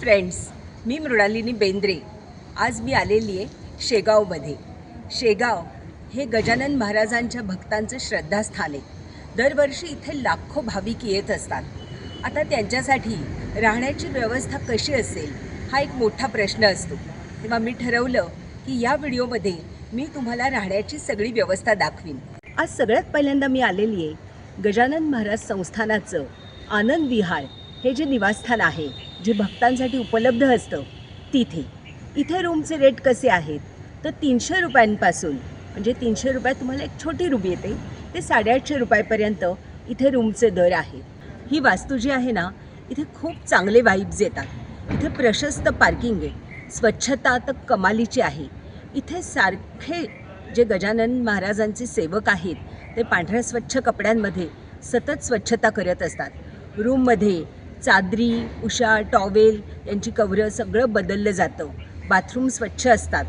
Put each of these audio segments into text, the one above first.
Friends मी मृणालिनी बेंद्रे. आज मी आलेली आहे शेगावमध्ये. शेगाव हे गजानन महाराजांच्या भक्तांचं श्रद्धास्थान आहे. दरवर्षी इथे लाखो भाविक येत असतात. आता त्यांच्यासाठी राहण्याची व्यवस्था कशी असेल हा एक मोठा प्रश्न असतो. तेव्हा मी ठरवलं की या व्हिडिओमध्ये मी तुम्हाला राहण्याची सगळी व्यवस्था दाखवीन. आज सगळ्यात पहिल्यांदा मी आलेली आहे गजानन महाराज संस्थानाचं आनंद विहार हे जे निवासस्थान आहे. जे भक्तांसाठी उपलब्ध असतं तिथे. इथे रूमचे रेट कसे आहेत? तर तीनशे रुपयांपासून म्हणजे तीनशे रुपयात तुम्हाला एक छोटी रूम येते ते साडेआठशे रुपयापर्यंत इथे रूमचे दर आहेत. ही वास्तू जी आहे ना इथे खूप चांगले वाईब्स येतात. इथे प्रशस्त पार्किंग आहे. स्वच्छता तर कमालीची आहे. इथे सारखे जे गजानन महाराजांचे सेवक आहेत ते पांढऱ्या स्वच्छ कपड्यांमध्ये सतत स्वच्छता करत असतात. रूममध्ये चादरी उषा टॉवेल यांची कवरं सगळं बदललं जातं. बाथरूम स्वच्छ असतात.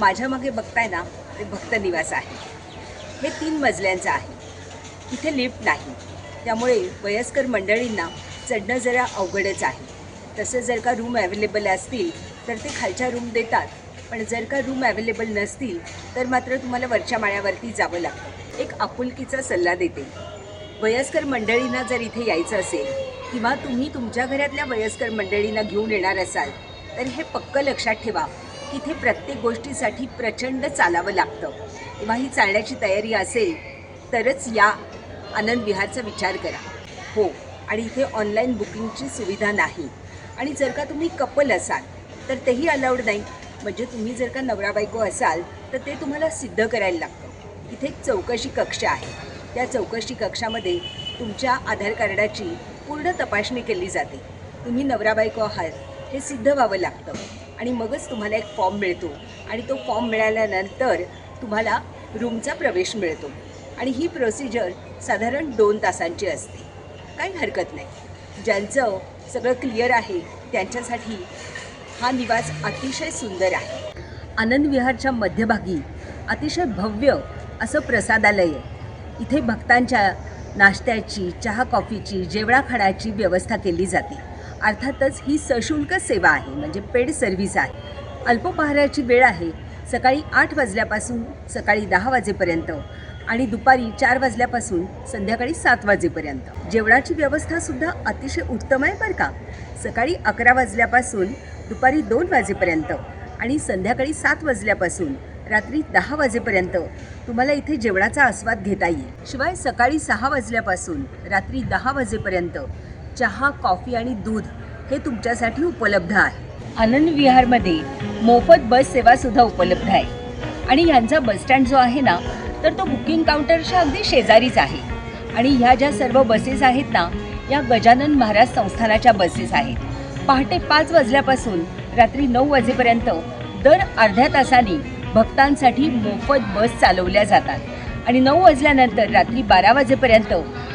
माझ्या मागे बघताय ना ते भक्त निवास आहे. हे तीन मजल्यांचं आहे. इथे लिफ्ट नाही. त्यामुळे वयस्कर मंडळींना चढणं जरा अवघडच आहे. तसं जर का रूम अवेलेबल असतील तर ते खालच्या रूम देतात. पण जर का रूम अवेलेबल नसतील तर मात्र तुम्हाला वरच्या माळ्यावरती जावं लागतं. एक आपुलकीचा सल्ला देते. वयस्कर मंडळींना जर इथे यायचं असेल किंवा तुम्ही तुमच्या घरातल्या वयस्कर मंडळींना घेऊन येणार असाल तर हे पक्क लक्षात ठेवा. इथे प्रत्येक गोष्टीसाठी प्रचंड चालावं लागतं. तेव्हा ही चालण्याची तयारी असेल तरच या आनंद विहारचा विचार करा. हो आणि इथे ऑनलाईन बुकिंगची सुविधा नाही. आणि जर का तुम्ही कपल असाल तर तेही अलाउड नाही. म्हणजे तुम्ही जर का नवरा बायको असाल तर ते तुम्हाला सिद्ध करायला लागतं. इथे एक चौकशी कक्ष आहे. त्या चौकशी कक्षामध्ये तुमच्या आधार कार्डाची पूर्ण तपासणी केली जाते. तुम्ही नवरा बायको आहात हे सिद्ध व्हावं लागतं. आणि मगच तुम्हाला एक फॉर्म मिळतो. आणि तो फॉर्म मिळाल्यानंतर तुम्हाला रूमचा प्रवेश मिळतो. आणि ही प्रोसिजर साधारण दोन तासांची असते. काही हरकत नाही. ज्यांचं सगळं क्लिअर आहे त्यांच्यासाठी हा निवास अतिशय सुंदर आहे. आनंद विहारच्या मध्यभागी अतिशय भव्य असं प्रसादालय. आहे इथे भक्तांच्या नाश्त्याची चहा कॉफीची जेवणाखाण्याची व्यवस्था केली जाते. अर्थातच ही सशुल्क सेवा आहे म्हणजे पेड सर्व्हिस आहे. अल्पोपहाराची वेळ आहे. सकाळी आठ वाजल्यापासून सकाळी दहा वाजेपर्यंत आणि दुपारी चार वाजल्यापासून संध्याकाळी सात वाजेपर्यंत. जेवणाची व्यवस्थासुद्धा अतिशय उत्तम आहे बरं का. सकाळी अकरा वाजल्यापासून दुपारी दोन वाजेपर्यंत आणि संध्याकाळी सात वाजल्यापासून रात्री दहा वाजेपर्यंत तुम्हाला इथे जेवणाचा आस्वाद घेता येईल. शिवाय सकाळी सहा वाजल्यापासून रात्री दहा वाजेपर्यंत चहा कॉफी आणि दूध हे तुमच्यासाठी उपलब्ध आहे. आनंद विहारमध्ये मोफत बस सेवा सुद्धा उपलब्ध आहे. आणि ह्यांचा बसस्टँड जो आहे ना तर तो बुकिंग काउंटरच्या अगदी शेजारीच आहे. आणि ह्या ज्या सर्व बसेस आहेत ना या गजानन महाराज संस्थानाच्या बसेस आहेत. पहाटे पाच वाजल्यापासून रात्री नऊ वाजेपर्यंत दर अर्ध्या तासाने भक्तांसाठी मोफत बस चालवल्या जातात. आणि नऊ वाजल्यानंतर रात्री बारा वाजेपर्यंत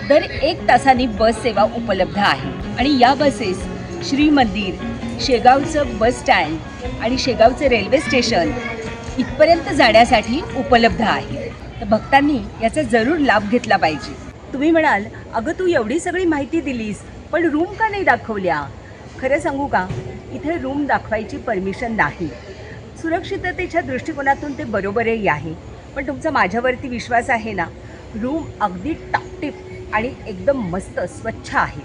दर एक तासाने बस सेवा उपलब्ध आहे. आणि या बसेस श्री मंदिर शेगावचं बस स्टँड आणि शेगावचं रेल्वे स्टेशन इथपर्यंत जाण्यासाठी उपलब्ध आहे. तर भक्तांनी याचा जरूर लाभ घेतला पाहिजे. तुम्ही म्हणाल अगं तू एवढी सगळी माहिती दिलीस पण रूम का नाही दाखवल्या? खरं सांगू का? इथे रूम दाखवायची परमिशन नाही. सुरक्षिततेच्या दृष्टिकोनातून ते बरोबरही आहे. पण तुमचा माझ्यावरती विश्वास आहे ना? रूम अगदी टापटीप आणि एकदम मस्त स्वच्छ आहे.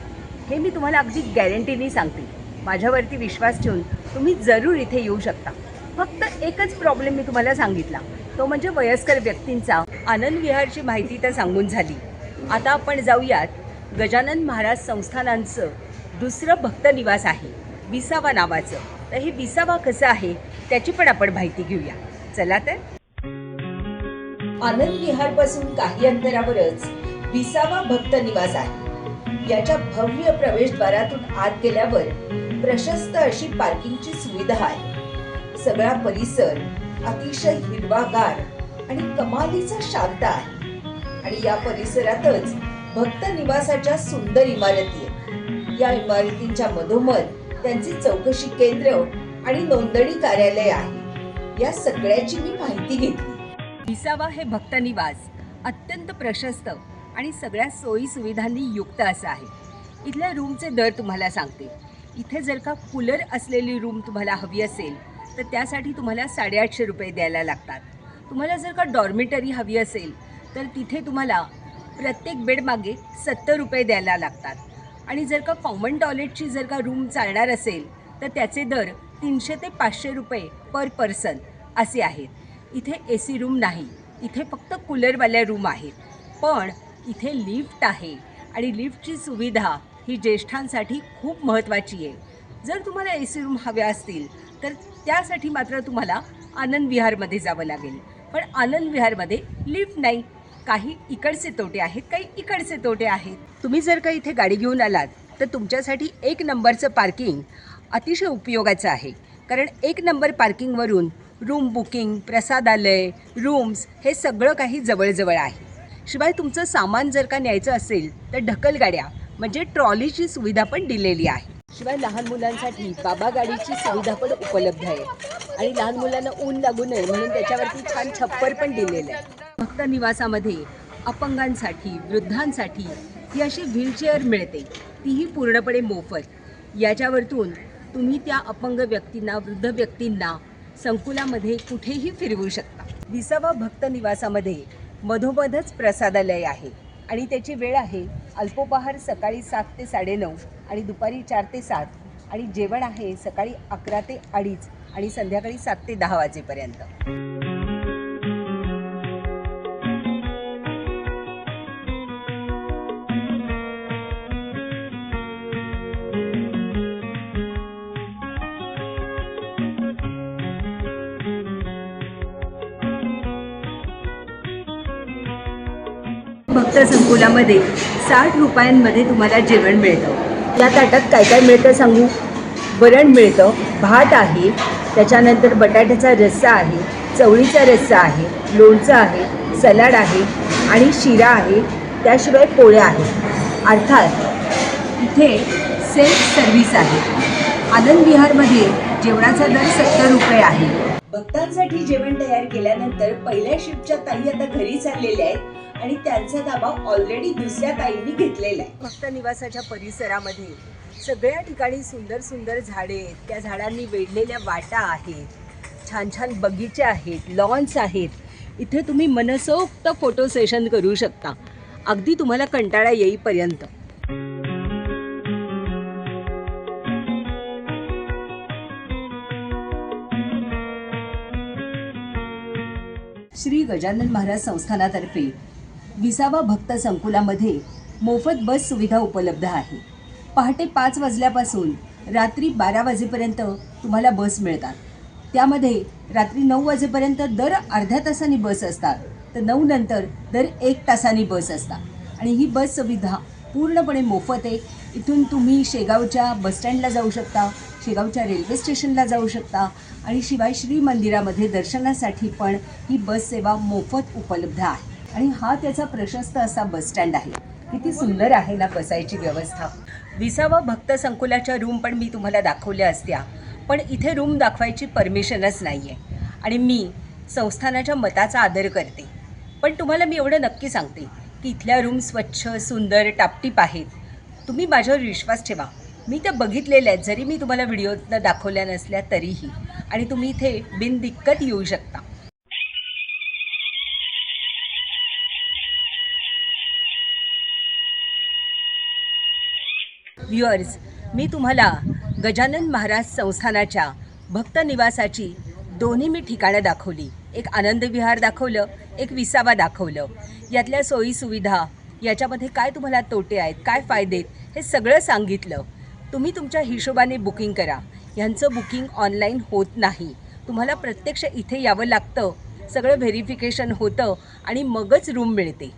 हे मी तुम्हाला अगदी गॅरंटीने सांगते. माझ्यावरती विश्वास ठेवून तुम्ही जरूर इथे येऊ शकता. फक्त एकच प्रॉब्लेम मी तुम्हाला सांगितला. तो म्हणजे वयस्कर व्यक्तींचा आनंद विहारची माहिती तर सांगून झाली. आता आपण जाऊयात गजानन महाराज संस्थानांचं दुसरं भक्त निवास आहे विसावा नावाचं. तर हे विसावा कसं आहे त्याची पण आपण माहिती घेऊया. चला तर. आनंद विहारपासून काही अंतरावरच विसावा भक्त निवास आहे. याच्या भव्य प्रवेशद्वारातून आत गेल्यावर प्रशस्त अशी पार्किंगची सुविधा आहे. सगळा परिसर अतिशय हिरवागार आणि कमालीचा शांत आहे. आणि या परिसरातच भक्त निवासाच्या सुंदर इमारती आहेत. या इमारतींच्या मधोमध त्यांचे चौकशी केंद्र आणि नोंदणी कार्यालय आहे. या सगळ्याची मी माहिती घेतली. विसावा हे भक्त निवास अत्यंत प्रशस्त आणि सगळ्या सोयी सुविधांनी युक्त असं आहे. इथल्या रूमचे दर तुम्हाला सांगते. इथे जर का कूलर असलेली रूम तुम्हाला हवी असेल तर त्यासाठी तुम्हाला साडेआठशे रुपये द्यायला लागतात. तुम्हाला जर का डॉर्मिटरी हवी असेल तर तिथे तुम्हाला प्रत्येक बेडमागे सत्तर रुपये द्यायला लागतात. आणि जर का कॉमन टॉयलेटची जर का रूम चालणार असेल तर त्याचे दर तीनशे ते पाचशे रुपये पर पर्सन असे आहेत. इथे ए सी रूम नाही. इथे फक्त कूलरवाल्या रूम आहेत. पण इथे लिफ्ट आहे आणि लिफ्टची सुविधा ही ज्येष्ठांसाठी खूप महत्त्वाची आहे. जर तुम्हाला ए सी रूम हव्या असतील तर त्यासाठी मात्र तुम्हाला आनंद विहारमध्ये जावं लागेल. पण आनंद विहारमध्ये लिफ्ट नाही. काही इकडचे तोटे आहेत काही इकडचे तोटे आहेत. तुम्ही जर का इथे गाडी घेऊन आलात तर तुमच्यासाठी एक नंबरचं पार्किंग अतिशय उपयोगाचं आहे. कारण एक नंबर पार्किंगवरून रूम बुकिंग प्रसादालय रूम्स हे सगळं काही जवळजवळ आहे. शिवाय तुमचं सामान जर का न्यायचं असेल तर ढकलगाड्या म्हणजे ट्रॉलीची सुविधा पण दिलेली आहे. शिवाय लहान मुलांसाठी बाबा गाडीची सुविधा पण उपलब्ध आहे. आणि लहान मुलांना ऊन लागू नये म्हणून त्याच्यावरती छान छप्पर पण दिलेलं आहे. भक्त निवासामध्ये अपंगांसाठी वृद्धांसाठी ही अशी व्हीलचेअर मिळते. तीही पूर्णपणे मोफत. याच्यावरतून तुम्ही त्या अपंग व्यक्तींना वृद्ध व्यक्तींना संकुलामध्ये कुठेही फिरवू शकता. विसावा भक्त निवासामध्ये मधोमधच प्रसादालय आहे. आणि त्याची वेळ आहे अल्पोपहार सकाळी सात ते साडेनऊ आणि दुपारी चार ते सात. आणि जेवण आहे सकाळी अकरा ते अडीच आणि संध्याकाळी सात ते दहा वाजेपर्यंत. भक्त संकुलामध्ये साठ रुपयांमध्ये तुम्हाला जेवण मिळतं. या ताटात काय काय मिळतं सांगू? वरण मिळतं भात आहे त्याच्यानंतर बटाट्याचा रस्सा आहे चवळीचा रस्सा आहे लोणचं आहे सलाड आहे आणि शिरा आहे त्याशिवाय पोळ्या आहेत. अर्थात इथे सेल्फ सर्व्हिस आहे. आनंद विहारमध्ये जेवणाचा दर सत्तर रुपये आहे. भक्तांसाठी जेवण तयार केल्यानंतर पहिल्या शिफ्टच्या ताई आता घरी चाललेल्या आहेत. आणि त्यांचा दबाव ऑलरेडी दुसऱ्या ताईंनी घेतलेला आहे. फक्त निवासाच्या परिसरामध्ये सगळ्या ठिकाणी सुंदर सुंदर झाडे आहेत. त्या झाडांनी वेढलेल्या वाटा आहेत. छान छान बगीचे आहेत लॉन्स आहेत. इथे तुम्ही मनसोक्त फोटो सेशन करू शकता. अगदी तुम्हाला कंटाळा येईपर्यंत. श्री गजानन महाराज संस्थानातर्फे विसावा भक्त संकुलामध्ये मोफत बस सुविधा उपलब्ध आहे. पहाटे पाच वाजल्यापासून रात्री बारा वाजेपर्यंत तुम्हाला बस मिळतात. त्यामध्ये रात्री नऊ वाजेपर्यंत दर अर्ध्या तासांनी बस असतात. तर नऊ नंतर दर एक तासांनी बस असतात. आणि ही बस सुविधा पूर्णपणे मोफत आहे. इथून तुम्ही शेगावच्या बसस्टँडला जाऊ शकता शेगावच्या रेल्वे स्टेशनला जाऊ शकता आणि शिवाय श्री मंदिरामध्ये दर्शनासाठी पण ही बस सेवा मोफत उपलब्ध आहे. आणि हा त्याचा प्रशस्त असा बसस्टँड आहे. किती सुंदर आहे ना बसायची व्यवस्था. विसावा भक्त संकुलाच्या रूम पण मी तुम्हाला दाखवल्या असत्या. पण इथे रूम दाखवायची परमिशनच नाही आहे आणि मी संस्थानाच्या मताचा आदर करते. पण तुम्हाला मी एवढं नक्की सांगते की इथल्या रूम स्वच्छ सुंदर टापटीप आहेत. तुम्ही माझ्यावर विश्वास ठेवा. मी त्या बघितलेल्या आहेत. जरी मी तुम्हाला व्हिडिओतनं दाखवल्या नसल्या तरीही. आणि तुम्ही इथे बिनदिक्कत येऊ शकता. व्ह्युअर्स मी तुम्हाला गजानन महाराज संस्थानाच्या भक्त निवासाची दोन्ही मी ठिकाणं दाखवली. एक आनंदविहार दाखवलं एक विसावा दाखवलं. यातल्या सोयीसुविधा याच्यामध्ये काय तुम्हाला तोटे आहेत काय फायदे आहेत हे सगळं सांगितलं. तुम्ही तुमच्या हिशोबाने बुकिंग करा. ह्यांचं बुकिंग ऑनलाईन होत नाही. तुम्हाला प्रत्यक्ष इथे यावं लागतं सगळं व्हेरिफिकेशन होतं आणि मगच रूम मिळते.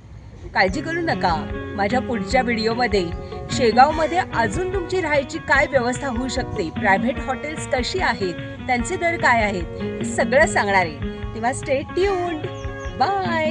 काळजी करू नका. माझ्या पुढच्या व्हिडिओमध्ये शेगावमध्ये अजून तुमची राहायची काय व्यवस्था होऊ शकते? प्रायव्हेट हॉटेल्स कशी आहेत? त्यांचे दर काय आहेत? हे सगळं सांगणार आहे. तेव्हा स्टे ट्यून्ड बाय